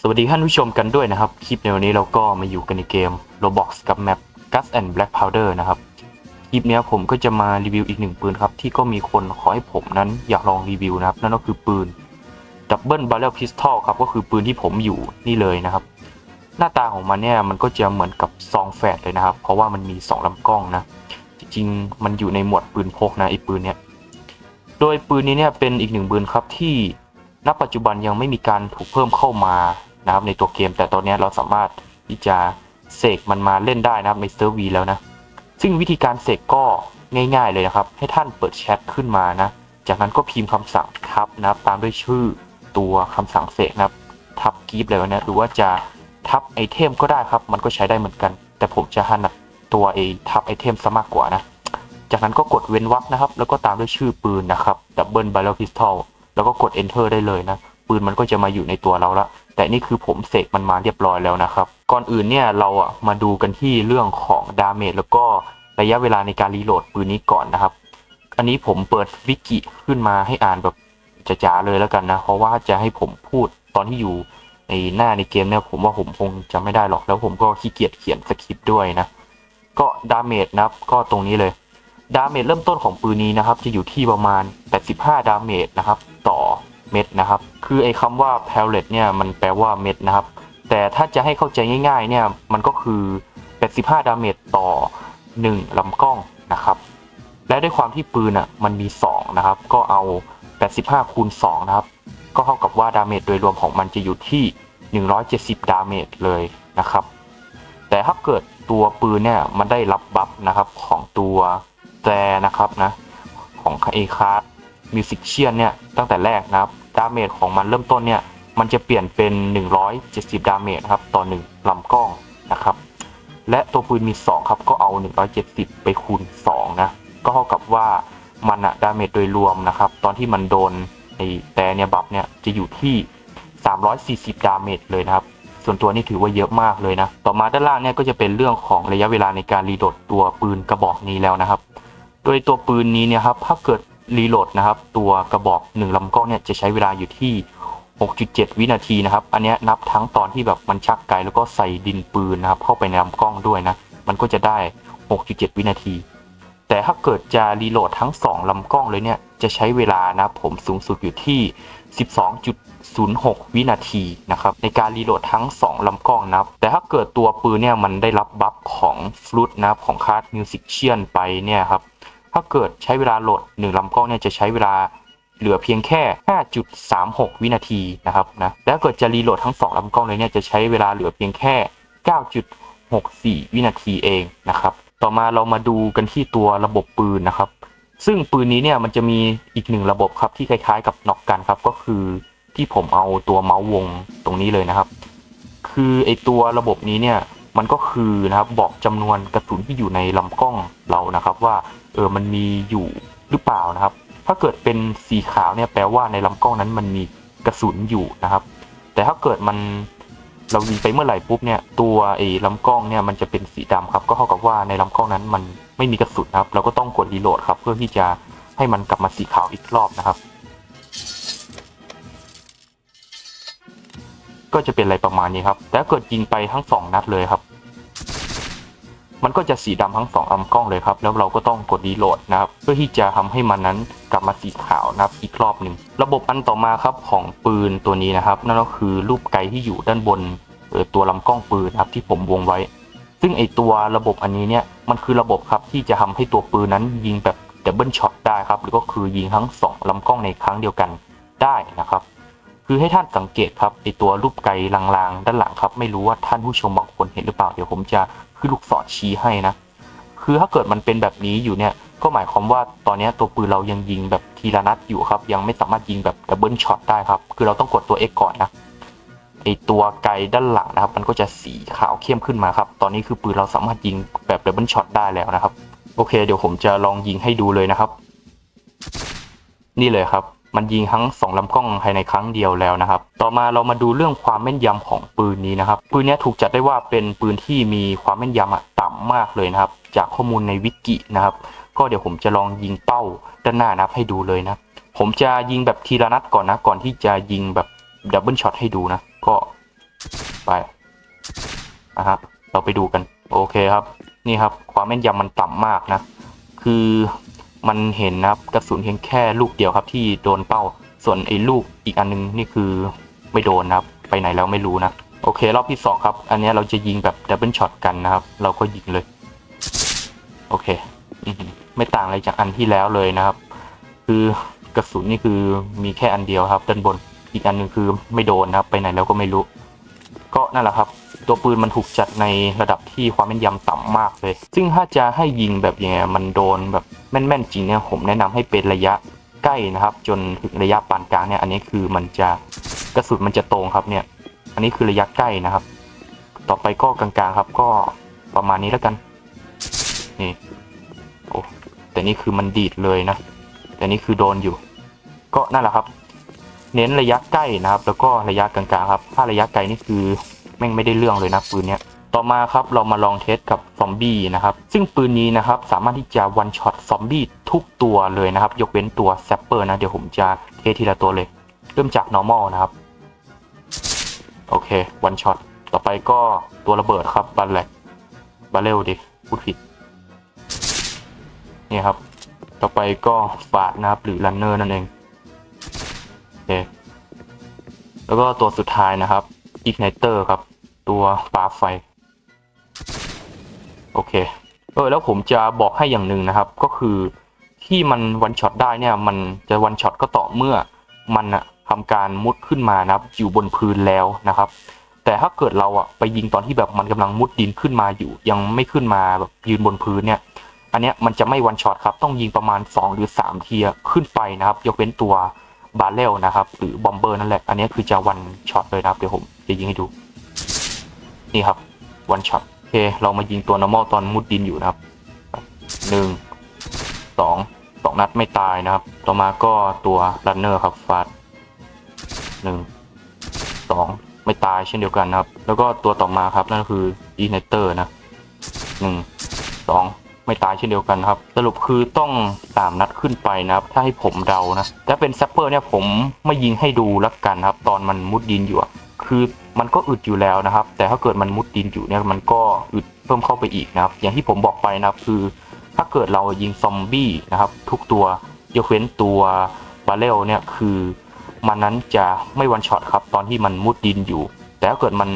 สวัสดีท่านผู้ชมกันด้วยนะครับ คลิปในวันนี้เราก็มาอยู่กันในเกม Roblox กับแมป Gus and Black Powder นะครับ คลิปนี้ผมก็จะมารีวิวอีกหนึ่งปืนครับ ที่ก็มีคนขอให้ผมนั้นอยากลองรีวิวนะครับ นั่นก็คือปืน Double Barrel Pistol ครับ ก็คือปืนที่ผมอยู่นี่เลยนะครับ หน้าตาของมันเนี่ยมันก็จะเหมือนกับซองแฝดเลยนะครับ เพราะว่ามันมีสองลำกล้องนะ จริงๆ มันอยู่ในหมวดปืนพกนะไอ้ปืนเนี้ยโดยปืนนี้เนี่ยเป็นอีกหนึ่งปืนครับที่ณปัจจุบันยังไม่มีการถูกเพิ่มเข้ามา นะครับในตัวเกม แต่ตอนนี้เราสามารถที่จะเสกมันมาเล่นได้นะครับในเซิร์ฟวีแล้วนะ ซึ่งวิธีการเสกก็ง่ายๆเลยนะครับ ให้ท่านเปิดแชทขึ้นมานะ จากนั้นก็พิมพ์คำสั่งทับนะครับ ตามด้วยชื่อตัวคำสั่งเสกนะครับ ทับกีฟเลยนะหรือว่าจะทับไอเทมก็ได้ครับ มันก็ใช้ได้เหมือนกัน แต่ผมจะถนัดตัวไอทับไอเทมซะมากกว่านะ จากนั้นก็กดเว้นวรรคนะครับ แล้วก็ตามด้วยชื่อปืนนะครับ Double Barrel Pistol แล้วก็กด Enter ได้เลยนะ ปืนมันก็จะมาอยู่ในตัวเราละ แต่นี่คือผมเสกมันมาเรียบร้อยแล้วนะครับ ก่อนอื่นเนี่ยเราอะมาดูกันที่เรื่องของดาเมจแล้วก็ระยะเวลาในการรีโหลดปืนนี้ก่อนนะครับ อันนี้ผมเปิดวิกิขึ้นมาให้อ่านแบบจ๋าๆเลยแล้วกันนะ เพราะว่าจะให้ผมพูดตอนที่อยู่ในหน้าในเกมเนี่ยผมว่าผมคงจำไม่ได้หรอกแล้วผมก็ขี้เกียจเขียนสคริปต์ด้วยนะ ก็ดาเมจนะครับก็ตรงนี้เลยดาเมจเริ่มต้นของปืนนี้นะครับ จะอยู่ที่ประมาณ 85 ดาเมจนะครับ ต่อ เม็ดนะครับ คือไอ้คำว่า pellet เนี่ยมันแปลว่าเม็ดนะครับ แต่ถ้าจะให้เข้าใจง่ายๆเนี่ยมันก็คือ 85 ดาเมจต่อ 1ลำกล้องนะครับ และด้วยความที่ปืนอะมันมี 2 นะครับ ก็เอา 85 คูณ 2 นะครับ ก็เท่ากับว่าดาเมจโดยรวมของมันจะอยู่ที่ 170 ดาเมจเลยนะครับ แต่ถ้าเกิดตัวปืนเนี่ยมันได้รับบัฟนะครับของตัวแตรนะครับนะของเอคาร์ด มิวสิกเชียนเนี่ยตั้งแต่แรกนะครับดาเมจของมันเริ่มต้นเนี่ยมันจะเปลี่ยนเป็น 170 ดาเมจนะครับต่อ 1ลำกล้องนะครับ และตัวปืนมี 2 ครับก็เอา 170 ไปคูณ 2 นะ ก็เท่ากับว่ามันอะดาเมจโดยรวมนะครับ ตอนที่มันโดนไอ้แต่เนี่ยบัฟเนี่ยจะอยู่ที่ 340 ดาเมจเลยนะครับ ส่วนตัวนี่ถือว่าเยอะมากเลยนะ ต่อมาด้านล่างเนี่ยก็จะเป็นเรื่องของระยะเวลาในการรีโหลดตัวปืนกระบอกนี้แล้วนะครับ โดยตัวปืนนี้เนี่ยครับถ้าเกิด รีโหลดนะครับ ตัวกระบอก1ลำกล้องเนี่ยจะใช้เวลาอยู่ที่ 6.7 วินาทีนะครับ อันนี้นับทั้งตอนที่แบบมันชักไกลแล้วก็ใส่ดินปืนนะครับ เข้าไปในลำกล้องด้วยนะ มันก็จะได้ 6.7 วินาที แต่ถ้าเกิดจะรีโหลดทั้ง 2 ลำกล้องเลยเนี่ย จะใช้เวลานะผมสูงสุดอยู่ที่ 12.06 วินาทีนะครับ ในการรีโหลดทั้ง 2 ลำกล้องนะครับ แต่ถ้าเกิดตัวปืนเนี่ยมันได้รับบัฟของฟลุตนะครับของคาร์ดมิวสิกเชียนไปเนี่ยครับ ถ้าเกิดใช้เวลาโหลด1ลำกล้องเนี่ยจะใช้เวลาเหลือเพียงแค่ 5.36 วินาทีนะครับนะแล้วเกิดจะรีโหลดทั้ง 2ลำกล้องเลยเนี่ยจะใช้เวลาเหลือเพียงแค่ 9.64 วินาทีเองนะครับ ต่อมาเรามาดูกันที่ตัวระบบปืนนะครับ ซึ่งปืนนี้เนี่ยมันจะมีอีกหนึ่งระบบครับที่คล้ายๆกับน็อกกันครับก็คือที่ผมเอาตัวเมาส์วงตรงนี้เลยนะครับ คือไอตัวระบบนี้เนี่ย มันก็คือนะครับบอกจำนวนกระสุนที่อยู่ในลำกล้องเรานะครับ ว่าเออมันมีอยู่หรือเปล่านะครับ ถ้าเกิดเป็นสีขาวเนี่ยแปลว่าในลำกล้องนั้นมันมีกระสุนอยู่นะครับ แต่ถ้าเกิดมันเรายิงไปเมื่อไหร่ปุ๊บเนี่ยตัวไอ้ลำกล้องเนี่ยมันจะเป็นสีดำครับ ก็เท่ากับว่าในลำกล้องนั้นมันไม่มีกระสุนครับ เราก็ต้องกดรีโหลดครับ เพื่อที่จะให้มันกลับมาสีขาวอีกรอบนะครับ ก็จะเป็นอะไรประมาณนี้ครับแต่เกิดยิงไปทั้งสองนัดเลยครับ มันก็จะสีดำทั้งสองลำกล้องเลยครับ แล้วเราก็ต้องกดรีโหลดนะครับ เพื่อที่จะทำให้มันนั้นกลับมาสีขาวนะครับอีกรอบหนึ่งระบบอันต่อมาครับของปืนตัวนี้นะครับ นั่นก็คือรูปไกที่อยู่ด้านบนตัวลำกล้องปืนนะครับที่ผมวงไว้ ซึ่งไอตัวระบบอันนี้เนี่ยมันคือระบบครับที่จะทำให้ตัวปืนนั้นยิงแบบดับเบิลช็อตได้ครับหรือก็คือยิงทั้งสองลำกล้องในครั้งเดียวกันได้นะครับ คือให้ท่านสังเกตครับไอตัวรูปไกลางๆ ด้านหลังครับ ไม่รู้ว่าท่านผู้ชมบางคนเห็นหรือเปล่าเดี๋ยวผมจะขึ้นลูกศรชี้ให้นะ คือถ้าเกิดมันเป็นแบบนี้อยู่เนี่ยก็หมายความว่าตอนนี้ตัวปืนเรายังยิงแบบทีละนัดอยู่ครับ ยังไม่สามารถยิงแบบดับเบิลช็อตได้ครับ คือเราต้องกดตัว X ก่อนนะไอตัวไกลด้านหลังนะครับ มันก็จะสีขาวเข้มขึ้นมาครับ ตอนนี้คือปืนเราสามารถยิงแบบดับเบิลช็อตได้แล้วนะครับ โอเค เดี๋ยวผมจะลองยิงให้ดูเลยนะครับ นี่เลยครับ มันยิงทั้งสองลำกล้องภายในครั้งเดียวแล้วนะครับ ต่อมาเรามาดูเรื่องความแม่นยำของปืนนี้นะครับ ปืนนี้ถูกจัดได้ว่าเป็นปืนที่มีความแม่นยำอะต่ำมากเลยนะครับ จากข้อมูลในวิกินะครับ ก็เดี๋ยวผมจะลองยิงเป้าด้านหน้านะครับให้ดูเลยนะ ผมจะยิงแบบทีละนัดก่อนนะ ก่อนที่จะยิงแบบดับเบิลช็อตให้ดูนะ ก็ไปอะฮะเราไปดูกัน โอเคครับ นี่ครับ ความแม่นยำมันต่ำมากนะ คือ มันเห็นนะครับกระสุนเพียงแค่ลูกเดียวครับที่โดนเป้า ส่วนไอ้ลูกอีกอันนึงนี่คือไม่โดนนะครับ ไปไหนแล้วไม่รู้นะ โอเค รอบที่สองครับ อันนี้เราจะยิงแบบดับเบิลช็อตกันนะครับ เราก็ยิงเลย โอเคไม่ต่างอะไรจากอันที่แล้วเลยนะครับ คือกระสุนนี่คือมีแค่อันเดียวครับด้านบนอีกอันหนึงคือไม่โดนนะครับ ไปไหนแล้วก็ไม่รู้ ก็นั่นแหละครับ ตัวปืนมันถูกจัดในระดับที่ความแม่นยำต่ำมากเลย ซึ่งถ้าจะให้ยิงแบบย่างเงี้ยมันโดนแบบแม่นๆจริงเนี่ยผมแนะนำให้เป็นระยะใกล้นะครับ จนถึงระยะปานกลางเนี่ยอันนี้คือมันจะกระสุนมันจะตรงครับเนี่ย อันนี้คือระยะใกล้นะครับ ต่อไปก็กลางๆครับก็ประมาณนี้แล้วกันนี่โอ้แต่นี่คือมันดีดเลยนะ แต่นี่คือโดนอยู่ ก็นั่นแหละครับ เน้นระยะใกล้นะครับ แล้วก็ระยะกลางๆครับ ถ้าระยะไกลนี่คือ แม่งไม่ได้เรื่องเลยนะปืนเนี้ยต่อมาครับเรามาลองเทสกับซอมบี้นะครับซึ่งปืนนี้นะครับสามารถที่จะวันช็อตซอมบี้ทุกตัวเลยนะครับ ยกเว้นตัวแซปเปอร์นะเดี๋ยวผมจะเทสทีละตัวเลย เริ่มจาก normal นะครับ โอเควันช็อตต่อไปก็ตัวระเบิดครับบัลแลกบัลเลวดิพูดผิดนี่ครับ ต่อไปก็ฟาดนะครับหรือรันเนอร์นั่นเองโอเคแล้วก็ตัวสุดท้ายนะครับ igniter ครับ ตัวปาไฟ โอเค เออ แล้วผมจะบอกให้อย่างหนึ่งนะครับ ก็คือที่มันวันช็อตได้เนี่ย มันจะวันช็อตก็ต่อเมื่อมันอะทำการมุดขึ้นมานะครับ อยู่บนพื้นแล้วนะครับ แต่ถ้าเกิดเราอะไปยิงตอนที่แบบมันกำลังมุดดินขึ้นมาอยู่ ยังไม่ขึ้นมาแบบยืนบนพื้นเนี่ย อันเนี้ยมันจะไม่วันช็อตครับ ต้องยิงประมาณ 2 หรือ 3 เทียขึ้นไปนะครับ ยกเว้นตัวบาร์เรลนะครับ หรือบอมเบอร์นั่นแหละ อันเนี้ยคือจะวันช็อตเลยนะครับเดี๋ยวผม จะยิงให้ดู นี่ครับวันช็อตโอเค เรามายิงตัว normal ตอนมุดดินอยู่นะครับหนึ่งสองสองนัดไม่ตายนะครับ ต่อมาก็ตัว runner ครับฟาดหนึ่งสองไม่ตายเช่นเดียวกันนะครับ แล้วก็ตัวต่อมาครับนั่นคือ igniter นะหนึ่งสองไม่ตายเช่นเดียวกันครับ สรุปคือต้องสามนัดขึ้นไปนะครับ ถ้าให้ผมเดานะถ้าเป็นแซปเปอร์เนี่ยผมไม่ยิงให้ดูแล้วกันครับ ตอนมันมุดดินอยู่อะ คือมันก็อึดอยู่แล้วนะครับ แต่ถ้าเกิดมันมุดดินอยู่เนี่ยมันก็อึดเพิ่มเข้าไปอีกนะครับ อย่างที่ผมบอกไปนะครับคือ ถ้าเกิดเรายิงซอมบี้นะครับ ทุกตัวยกเว้นตัวบาเรลเนี่ยคือมันนั้นจะไม่วันช็อตครับตอนที่มันมุดดินอยู่ แต่ถ้าเกิดมัน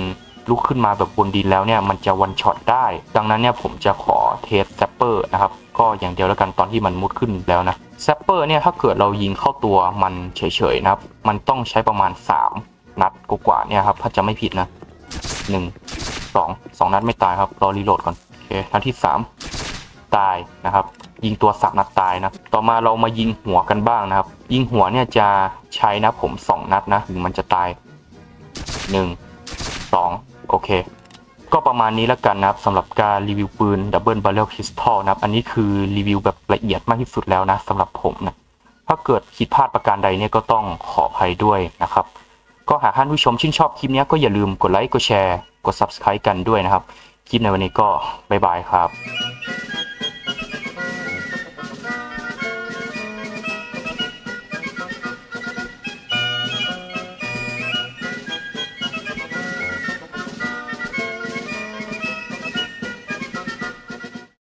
ลุกขึ้นมาแบบบนดินแล้วเนี่ยมันจะวันช็อตได้ ดังนั้นเนี่ยผมจะขอเทสแซปเปอร์นะครับ ก็อย่างเดียวแล้วกันตอนที่มันมุดขึ้นแล้วนะแซปเปอร์เนี่ยถ้าเกิดเรายิงเข้าตัวมันเฉยๆนะครับ มันต้องใช้ประมาณ 3 นัดกว่าเนี่ยครับ ถ้าจะไม่ผิดนะหนึ่งสองสองนัดไม่ตายครับรอรีโหลดก่อนโอเคนัดที่สามตายนะครับ ยิงตัวสับนัดตายนะ ต่อมาเรามายิงหัวกันบ้างนะครับ ยิงหัวเนี่ยจะใช้นะผม2นัดนะถึงมันจะตาย1 2โอเคก็ประมาณนี้แล้วกันนะครับสำหรับการรีวิวปืน Double Barrel Pistol นะครับ อันนี้คือรีวิวแบบละเอียดมากที่สุดแล้วนะสำหรับผมนะถ้าเกิดผิดพลาดประการใดเนี่ยก็ต้องขออภัยด้วยนะครับ ก็หากท่านผู้ชมชื่นชอบคลิปนี้ก็อย่าลืมกดไลค์กดแชร์กด Subscribe กันด้วยนะครับ คลิปในวันนี้ก็บ๊ายบายครับ